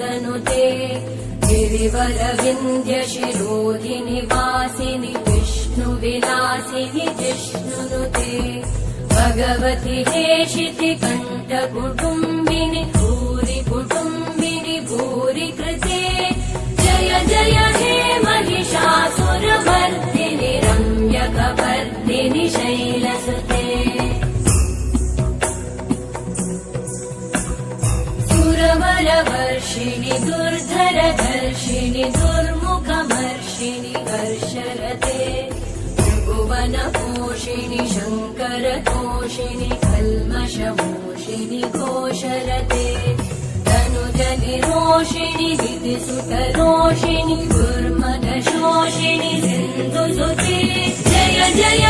नन्दनुते गिरिवरविन्द्यशिरोधिनि वासिनि विष्णुविलासिनि जिष्णुनुते भगवति हेशिति कण्ठकुटुम्बिनि भूरि कुटुम्बिनि भूरि कृते। जय जय हे महिषासुरमर्दिनि रम्यकवर्दिनि शैलसुते सुरवरवर्षिणि दुर्धरधर्षिणि दुर्मुखमर्षिणि कर्षरते त्रिभुवनपोषिणि शङ्करतोषिणि कल्मषमोषिणि घोषरते तनुजनिरोषिणि दिदिसुतरोषिणि दुर्मदशोषिणि सिन्धुसुते। जय जय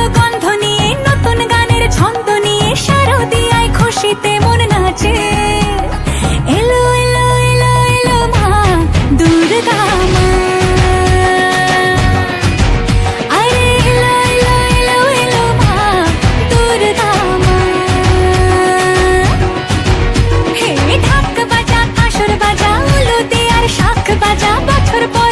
I'm not good.